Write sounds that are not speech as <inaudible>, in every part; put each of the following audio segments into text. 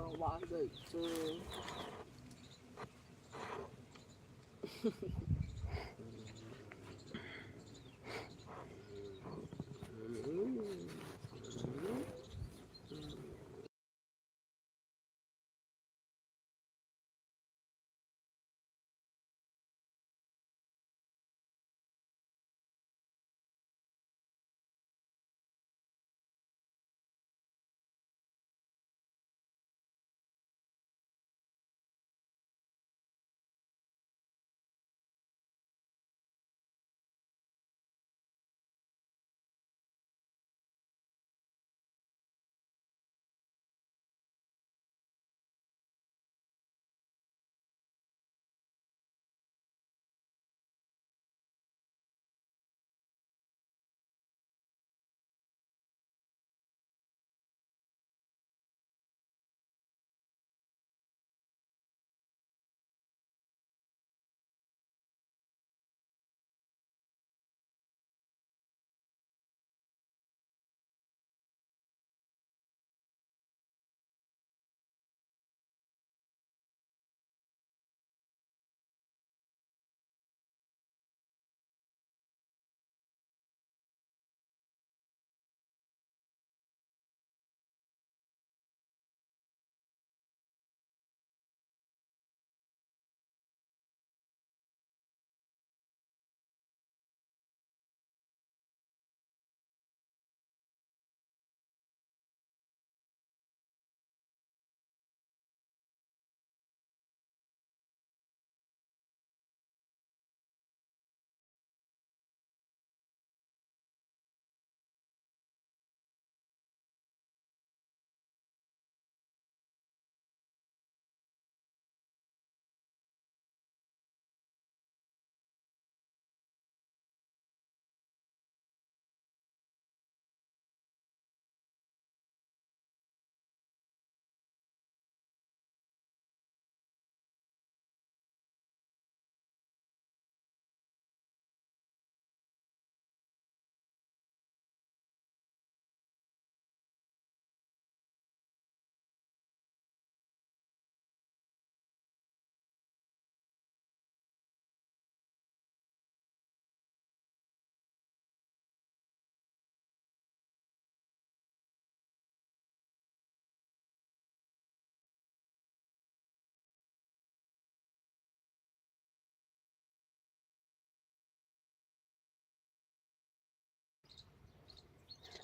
मला वागायचं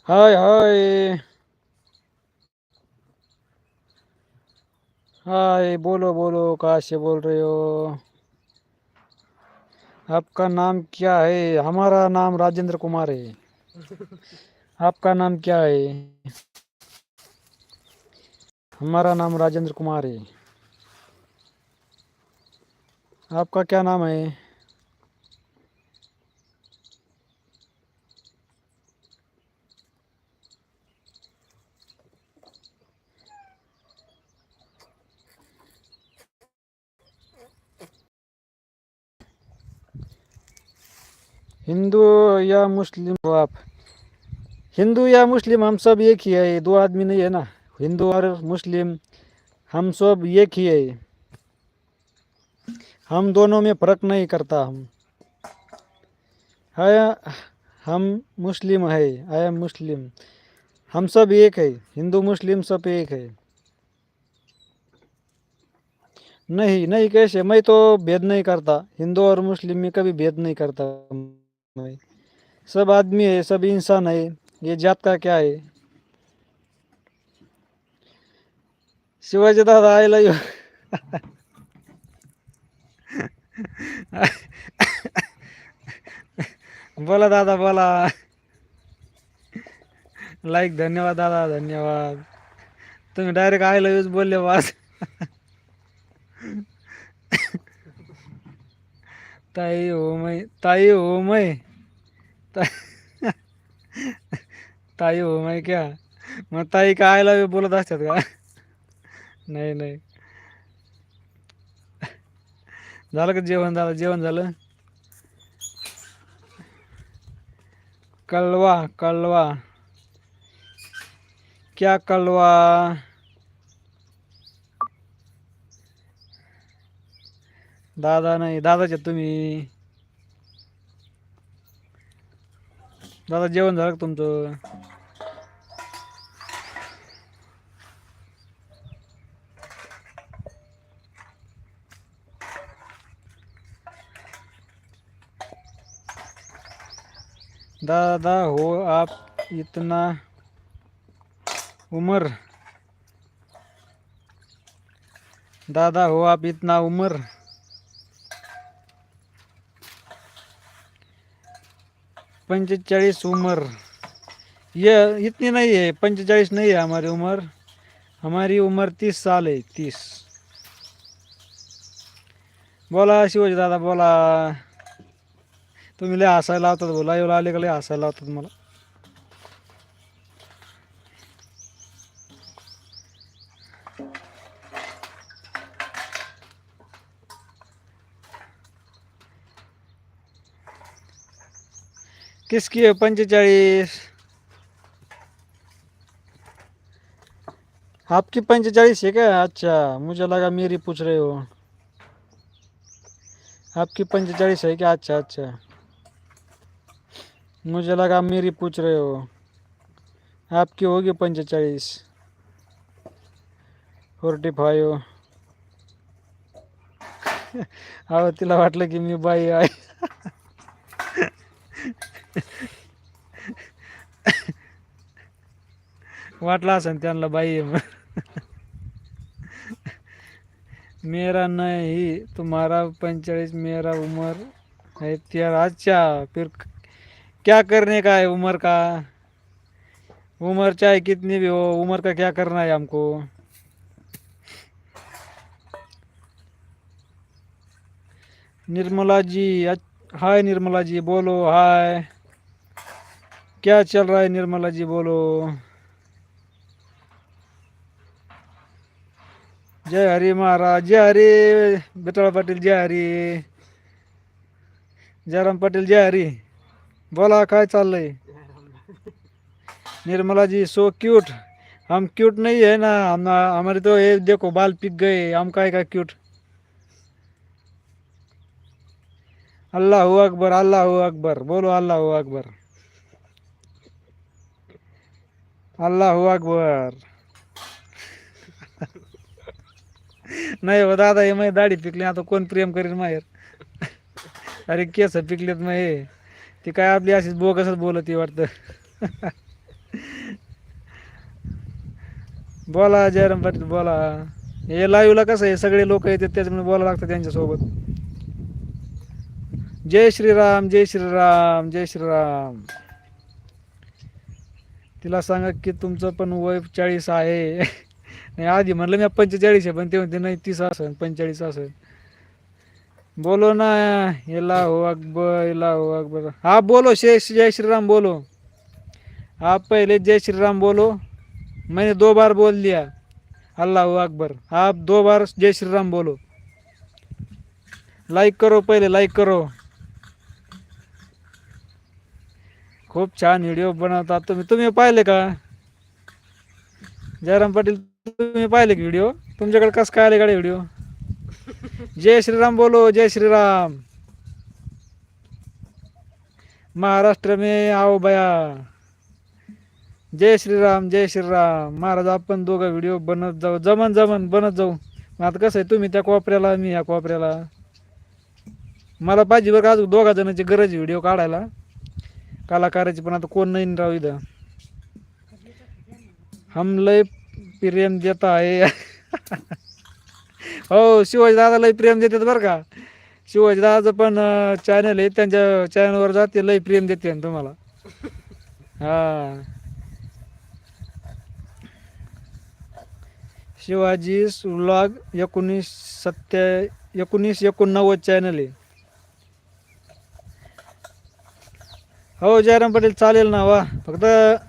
हाय हाय। हाय, बोलो बोलो कहाँ से बोल रहे हो। आपका नाम क्या है? हमारा नाम राजेंद्र कुमार है। आपका नाम क्या है? हमारा नाम राजेंद्र कुमार है। आपका क्या नाम है? हिंदू या मुस्लिम हो आप हिंदू या मुस्लिम, हम सब एक ही है दो आदमी नहीं है ना? हिंदू और मुस्लिम, हम सब एक ही है। हम दोनों में फ़र्क नहीं करता हम। है हम मुस्लिम है आई एम मुस्लिम। हम सब एक है, हिंदू, मुस्लिम सब एक है। नहीं नहीं कैसे? मैं तो भेद नहीं करता, हिंदू और मुस्लिम में कभी भेद नहीं करता। मैं सब आदमी है सब इंसान है। ये जात का क्या है? शिवाजी दादा आय लव बोला दादा बोला। लाईक धन्यवाद दादा धन्यवाद। तुम्ही डायरेक्ट आय लव बोलले वास ताई हो मै ताई हो मै। ताई. हो माही क्या मग ताई का आयला बोलत असतात का? नाही नाही. झालं का जेवण झालं जेवण झालं? कळवा कळवा क्या कळवा दादा नाही दादाच्या तुम्ही. दादा जेवण झालं का तुमचं? दादा हो आप इतना उमर. दादा हो आप इतना उमर. पंचेचाळीस उमर. ये इतनी नहीं है पंचेचाळीस नहीं है हमारी उम्र. हमारी उम्र तीस साल है तीस. बोला शिवाजी दादा बोला. तुम्ही लय हसायला लावतात बोला येऊ आले का लय हसायला लावतात मला. किसकी है? पंचेचाळीस आपकी पंचेचाळीस है क्या? अच्छा मुझे लगा मेरी पूछ रहे हो। आपकी पंचेचाळीस है क्या? अच्छा अच्छा। मुझे लगा मेरी पूछ रहे हो। आपकी होगी पंचेचाळीस फोर्टी फाईव्ह <laughs> अहो तिला वाटलं की मी बाई आहे। वाटला असेल त्यांना बाई. मेरा नहीं तुम्हारा पंचेचाळीस मेरा उमर है तेरह अच्छा. फिर क्या करने का है उमर का? उमर चाहे कितनी भी हो उमर का क्या करना है हमको? निर्मला जी हाय निर्मला जी बोलो हाय. क्या चल रहा है निर्मला जी बोलो. जय हरी महाराज जय हरी. बेताळ पाटील जय हरी. जयराम पाटील जय हरी. बोला काय चाललंय? निर्मलाजी सो क्यूट हम क्यूट नहीं है ना हम हमारे तो ये देखो बाल पिक गए हम काय का क्यूट अल्लाह अकबर अल्लाह अकबर. बोलो अल्लाह अकबर. अल्लाह अकबर. नाही हो दादा हे माझी दाढी पिकली आता कोण प्रेम करेल माहेर? अरे केस पिकलेत मग हे. ती काय आपली अशीच बोगसच बोलत वाटतं. बोला जयराम पाटील बोला. हे लाईव्हला कसं हे सगळे लोक येतात त्याच्यामुळे बोलावं लागतं त्यांच्यासोबत. जय श्रीराम जय श्रीराम जय श्रीराम. तिला सांगा की तुमचं पण वय चाळीस आहे. नाही आधी म्हणलं मी पंचेचाळीस आहे पण ते म्हणते नाही तीस असं पंचेचाळीस असं बोलो ना येला हो अकबर येला हो अकबर. हा बोलो शे जय श्रीराम बोलो. आप पहले जय श्रीराम बोलो. मैंने दो बार बोल दिया. अल्लाह अकबर. आप दो बार जय श्रीराम बोलो. लाईक करो पहिले लाईक करो. खूप छान व्हिडिओ बनवतात तुम्ही. तुम्ही पाहिले का? जयराम पाटील तुम्ही पाहिले की व्हिडिओ तुमच्याकडे कसं काय आले गाडी व्हिडिओ जय श्रीराम बोलो जय श्रीराम. महाराष्ट्र में आओ बया. जय श्रीराम जय श्रीराम. महाराज आपण दोघं व्हिडिओ बनत जाऊ. जमन जमन बनत जाऊ. मग आता कसं आहे तुम्ही त्या कोपऱ्याला मी ह्या कोपऱ्याला. मला पाहिजे बरं का अजून दोघा जणांची गरज आहे व्हिडिओ काढायला. कलाकाराची पण आता कोण नाही राहू इथं. हम लय प्रेम देता आहे. हो शिवाजी दादा लय प्रेम देतात बरं का. शिवाजी दादाचं पण चॅनल आहे. त्यांच्या चॅनलवर जाते लय प्रेम देते ना तुम्हाला. हा. शिवाजी व्लॉग एकोणीस सत्या एकोणीस एकोणनव्वद चॅनल आहे. हो जयराम पटेल चालेल ना वा. फक्त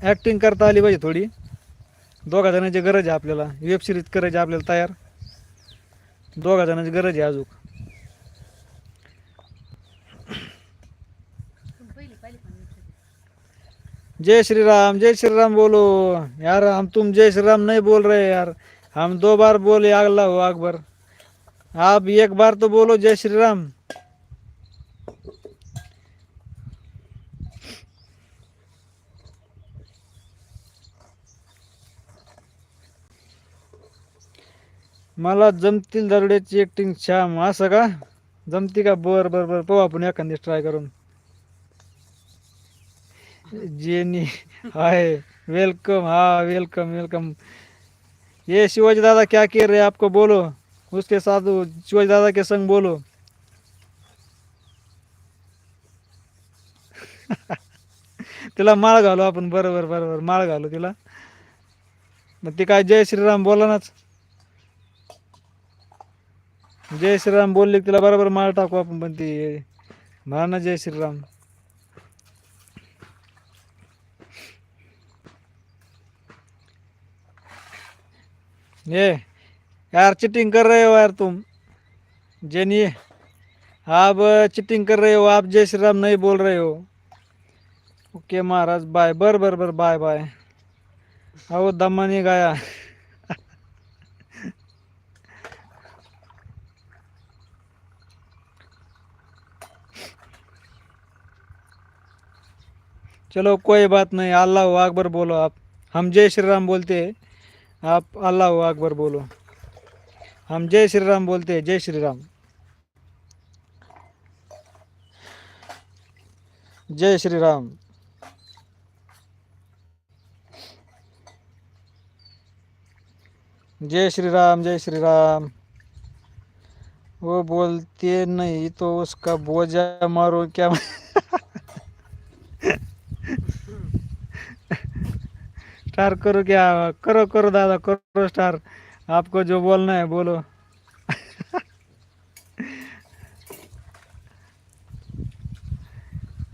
ॲक्टिंग करता आली पाहिजे थोडी. दोघा जणांची गरज आहे आपल्याला. वेब सिरीज करायची आपल्याला तयार. दोघा जणांची गरज आहे अजून. जय श्री राम जय श्री राम बोलो. यार हम तुम जय श्री राम नहीं बोल रहे यार. हम दो बार बोले अगला हो अकबर आप एक बार तो बोलो जय श्री मला जमतील दरोड्याची एक्टिंग छान असं का? जमती का? बर बर बर. पाहू आपण एखादी ट्राय करून. जेनी हाय वेलकम हा वेलकम वेलकम ये शिवाजी दादा क्या के रहे आपको बोलो. उसके साथ शिवाजी दादा के संग बोलो. <laughs> तिला माळ घालू आपण. बरोबर बरोबर माळ घालू तिला. मग ती काय जय श्रीराम बोला नाच जय श्रीराम बोलले तिला बरोबर माळ टाकू आपण पण ती म्हणा ना जय श्रीराम. ये यार चिटिंग कर रहे हो यार तुम. जेनी आप चिटिंग कर रहे हो आप जय श्री राम नहीं बोल रहे हो. ओके महाराज बाय बर बर बर बाय बाय अहो दमानी गाया. चलो, कोई बात नहीं, अल्लाह अकबर बोलो आप। हम जय श्री राम बोलते आप अल्लाह अकबर बोलो। हम जय श्री राम बोलते जय श्री राम। जय श्री राम। जय श्री राम, जय श्री राम। वो बोलते नहीं तो उसका बोझा मारो क्या? स्टार करो क्या? करो करो दादा, करो स्टार। आपको जो बोलना है, बोलो। <laughs>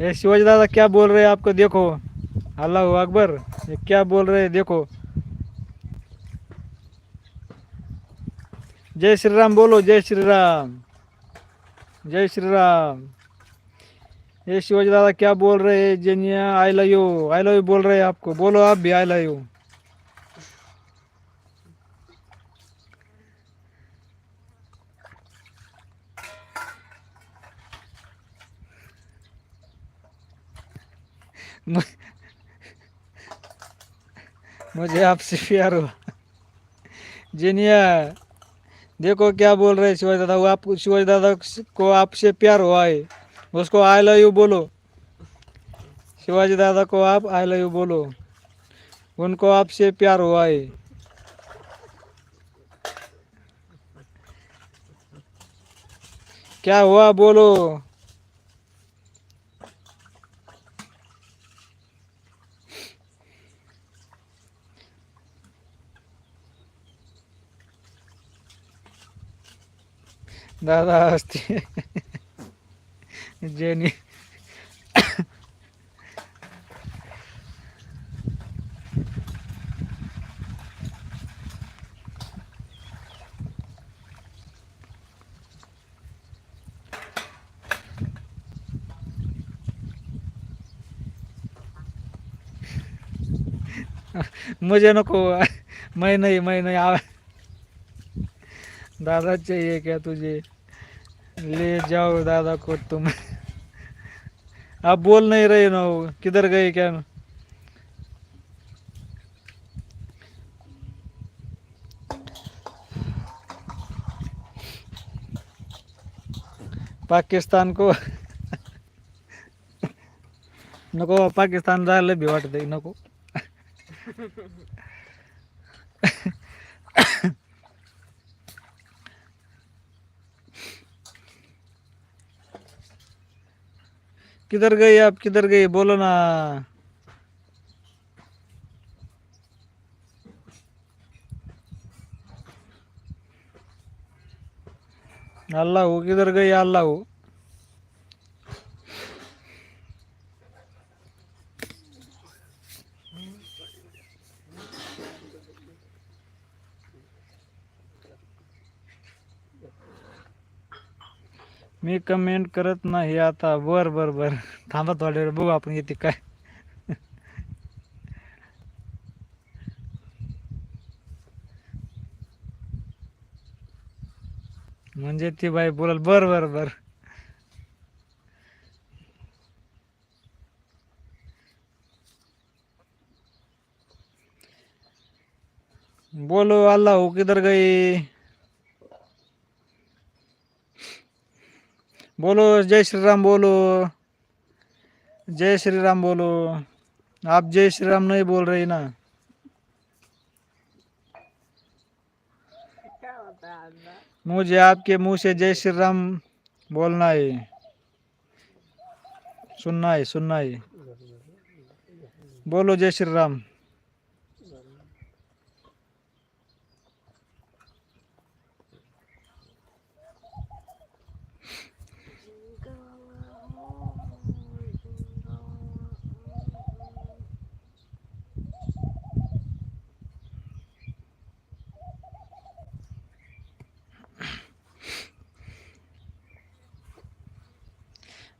ये शिवाजी दादा, क्या बोल रहे हैं आपको? देखो। अल्लाह अकबर, ये क्या बोल रहे हैं? देखो। जय श्री राम, बोलो, जय श्री राम। जय श्री राम। ये शिवाजी दादा क्या बोल रहे हैं? जेनिया I love you I love you बोल रहे हैं आपको। बोलो आप भी आई लव यू मुझे आपसे प्यार हुआ। जेनिया, देखो क्या बोल रहे शिवाजी दादा। वो आप, शिवाजी दादा को आपसे प्यार हुआ है। उसको आई लव यू बोलो। शिवाजी दादा को आप आई लव यू बोलो। उनको आपसे प्यार हुआ है। क्या हुआ बोलो। दादा जेनी मुझे नको मैं नहीं मैं नहीं आ दादा चाहिए क्या तुझे? ले जाओ दादा को तुम आप बोल नहीं रहे ना वो, किधर गए क्या? पाकिस्तान को नको पाकिस्तान जायला भी वाटत नको. किधर गई आप किधर गई? बोलो ना। अल्लाह हो किधर गई? अल्लाह हो। मी कमेंट करत नाही आता. बर बर बर थांबा थोड्या वेळ बघू आपण येते काय. म्हणजे ती बाई बोलल बर बर बर. बोलो अल्लाह हो किधर गई. बोलो जय श्री राम बोलो। जय श्री राम बोलो। आप जय श्री राम नहीं बोल रही ना। मुझे आपके मुंह से जय श्री राम बोलना है। सुनना है सुनना है। बोलो जय श्री राम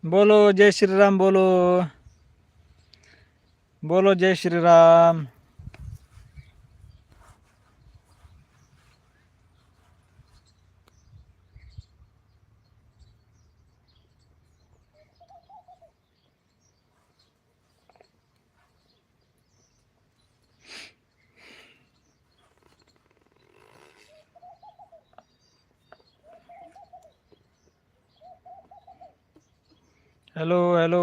बोलो जय श्री राम बोलो। बोलो जय श्री हॅलो हॅलो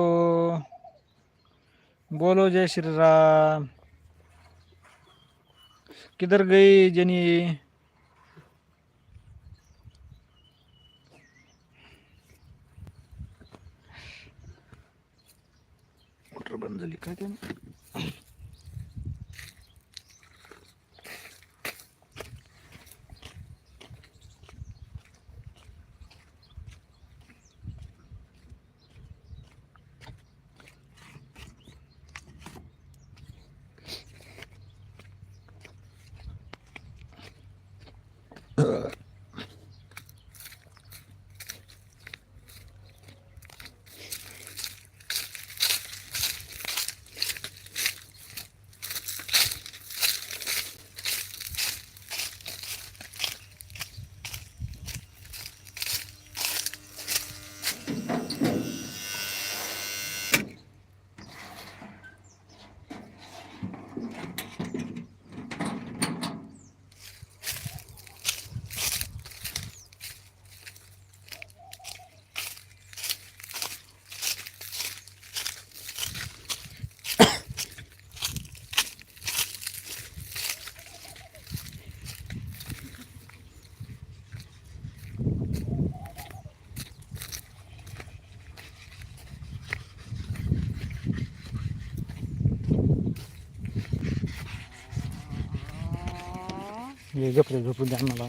बोलो जय श्री राम किधर गई जनी? मोटर बंद झाली. काय काय ये गपरे झोपून द्या मला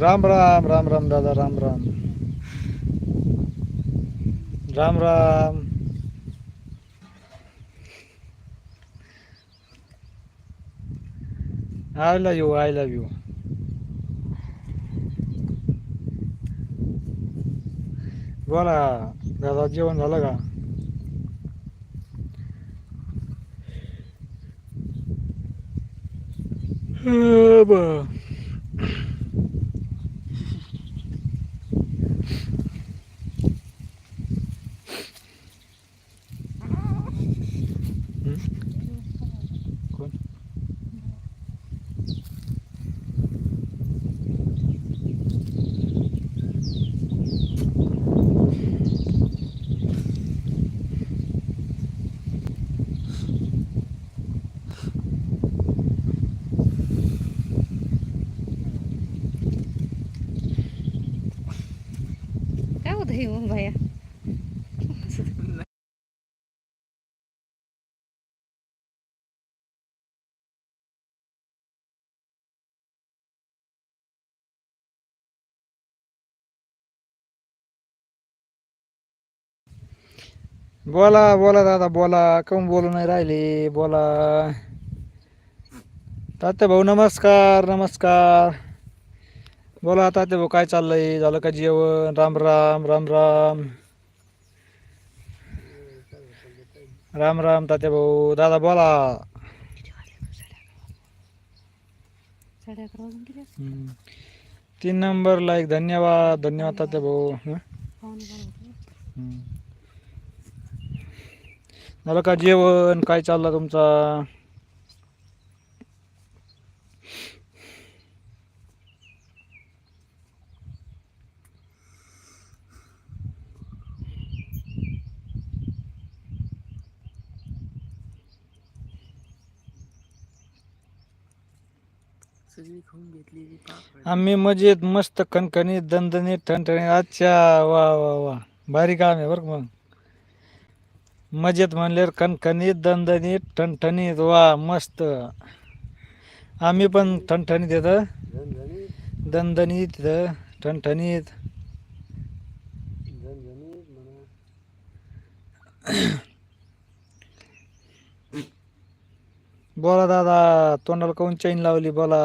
राम राम राम राम दादा Ram Ram. Ram Ram. I love you I love you बोला दादा जेवण झालं का? हा, होतंय मग बाया बोला बोला दादा बोला. काऊन बोलू नाही राहिले? बोला. तात्या भाऊ नमस्कार नमस्कार. बोला तात्या भाऊ काय चाललंय? झालं का जेवण? राम राम राम राम. राम राम तात्या भाऊ दादा बोला. तीन नंबर लाईक धन्यवाद. धन्यवाद तात्या भाऊ झालं का जेवण? काय चाललं तुमचा? आम्ही मजेत मस्त कणकणीत दणदणीत ठणठणीत. अच्छा वा वा वा. भारी काम आहे बरं का मग. मजेत म्हणल्यावर कणकणीत दणदणीत ठणठणीत वा मस्त. आम्ही पण ठणठणीत येतं दणदणीत इथं ठणठणीत बोला दादा तोंडाला काऊन चैन लावली? बोला.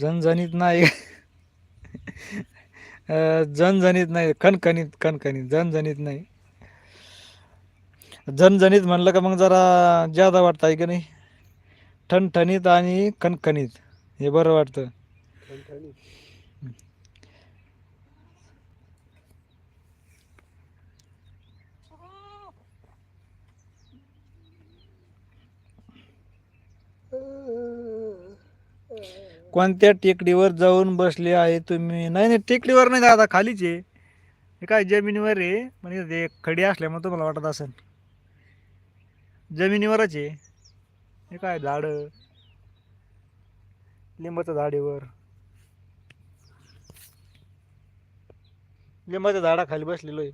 झणझणीत नाही. अं, झणझणीत नाही खणखणीत खणखणीत झणझणीत नाही. झणझणीत म्हणलं का मग जरा जादा वाटतं आहे की नाही? ठणठणीत आणि खणखणीत हे बरं वाटतं. कोणत्या टेकडीवर जाऊन बसले आहे तुम्ही? नाही नाही टेकडीवर नाही दादा खालीच आहे. हे काय जमिनीवर आहे? म्हणजे ते खडी असल्यामुळे तुम्हाला वाटत असेल. जमिनीवरच आहे. हे काय झाडं? लिंबाच्या झाडेवर. लिंबाच्या झाडाखाली बसलेलो आहे.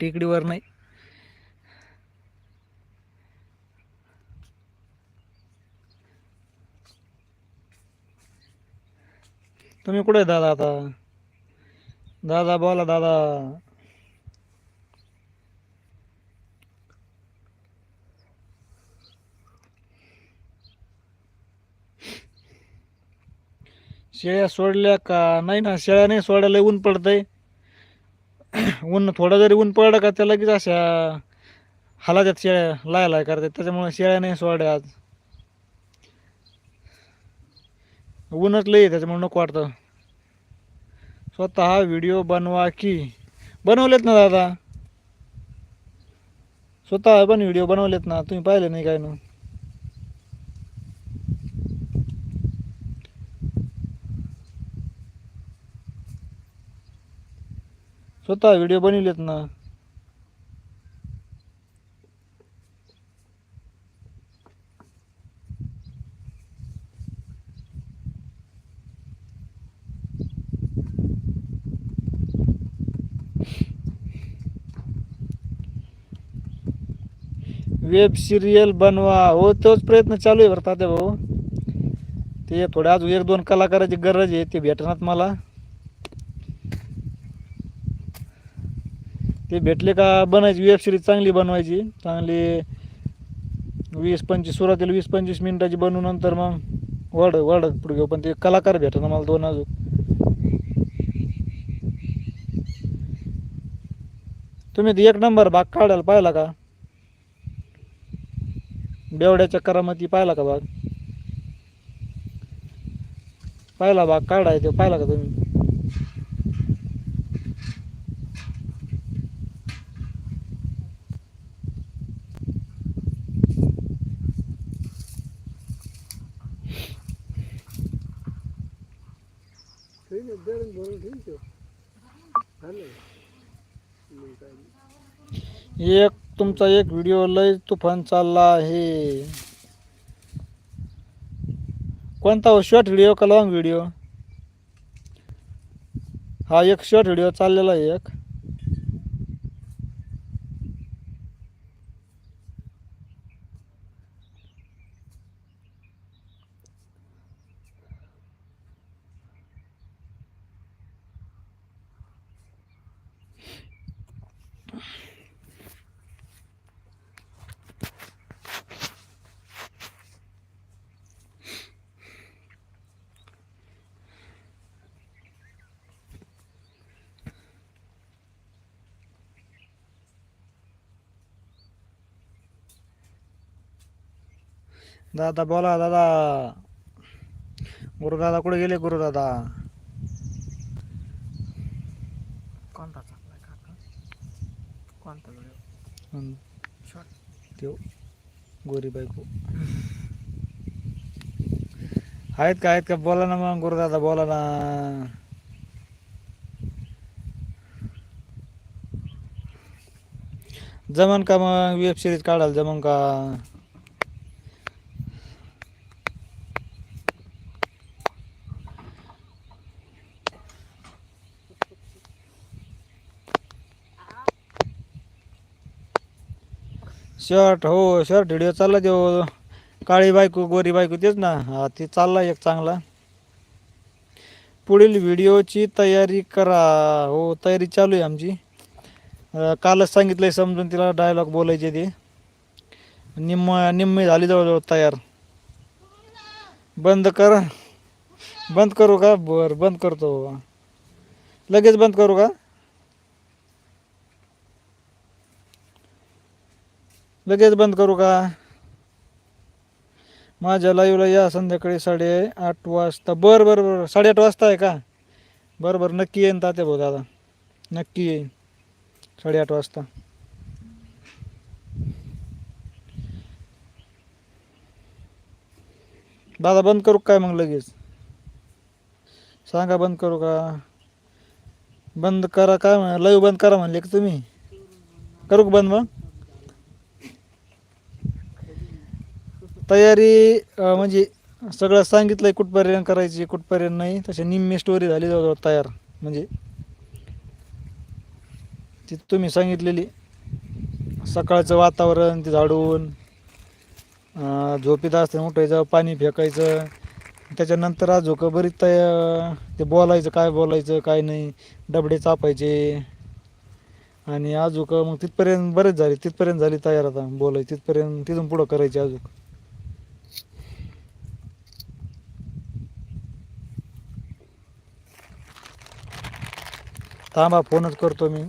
टेकडीवर नाही. तुम्ही कुठे आहे दादा आता? दादा बोला दादा. शेळ्या सोडल्या का? नाही ना शेळ्या नाही सोडायला ऊन पडतंय. ऊन थोडं जरी ऊन पडलं का त्या लगेच अशा हलाच्यात शेळ्या लायला करतात. त्याच्यामुळे शेळ्या नाही सोडल्या आज. ऊनच लई आहे, त्याच्यामुळे नको वाटतं. स्वतः व्हिडिओ बनवा की. बनवलेत ना दादा? स्वतः पण व्हिडिओ बनवलेत ना तुम्ही पाहिले नाही काय ना स्वतः व्हिडिओ बनवलेत ना. वेब सिरियल बनवा. हो तोच प्रयत्न चालू आहे बरं तात्या भाऊ. ते थोड्या अजून एक दोन कलाकाराची गरज आहे ते भेटणार मला. ते भेटले का बनायची वेब सिरीज चांगली बनवायची. चांगली वीस पंचवीस सुरुवातीला वीस पंचवीस मिनिटाची बनवून नंतर मग वाढ वाढत पुढे घेऊ. पण ते कलाकार भेटणार मला दोन अजून. तुम्ही ते एक नंबर भाग काढायला पाहिला का? बेवड्याच्या करामध्ये पाहिला का बाग पाहिला बाग काढाय तो पाहिला का तुम्ही? एक तुमचा एक व्हिडिओ लय तुफान चालला आहे. कोणता हो? शॉर्ट व्हिडिओ का लॉंग व्हिडिओ हा एक शॉर्ट व्हिडिओ चाललेला आहे एक. दादा बोला दादा. गुरुदादा कुठे गेले गुरुदादा? कोणता चांगला काका? कोणता व्हिडिओ शॉर्ट त्यो गोरी बायको. आहेत का आहेत का? बोला ना मग गुरुदादा बोला ना. जमन का मग वेब सिरीज काढाल जमन का? शर्ट हो शर्ट व्हिडिओ चालला देऊ काळी बायको गोरी बायको तेच ना. हा ते चालला एक चांगला. पुढील व्हिडिओची तयारी करा. हो तयारी चालू आहे आमची. कालच सांगितलंय समजून तिला डायलॉग बोलायचे ते. निम्म निम्मी झाली जवळजवळ तयार. बंद कर. बंद करू का? बर बंद करतो. लगेच बंद करू का? लगेच बंद करू का? माझ्या लाईव्हला या संध्याकाळी साडेआठ वाजता. बरं बरं बरं. साडेआठ वाजता आहे का? बरं बरं. नक्की येईन तात्या भाऊ दादा. नक्की येईन. साडेआठ वाजता. दादा बंद करू काय मग लगेच? सांगा बंद करू का? बंद करा काय म्हण लाईव्ह बंद करा म्हणले का तुम्ही? करू का बंद मग? तयारी अं, म्हणजे सगळं सांगितलंय कुठपर्यंत करायची कुठपर्यंत नाही. तशी निम्मी स्टोरी झाली जवळजवळ तयार. म्हणजे ती तुम्ही सांगितलेली. सकाळचं वातावरण ते झाडून अं, झोपीत असताना उठायचं पाणी फेकायचं. त्याच्यानंतर आजोक बरीच तया ते बोलायचं काय बोलायचं काय नाही. डबडे चापायचे. आणि आजूक मग तिथपर्यंत बरेच झाले तिथपर्यंत झाली तयार आता बोलायची. तिथपर्यंत तिथून पुढं करायची अजून थांबा फोनच करतो मी.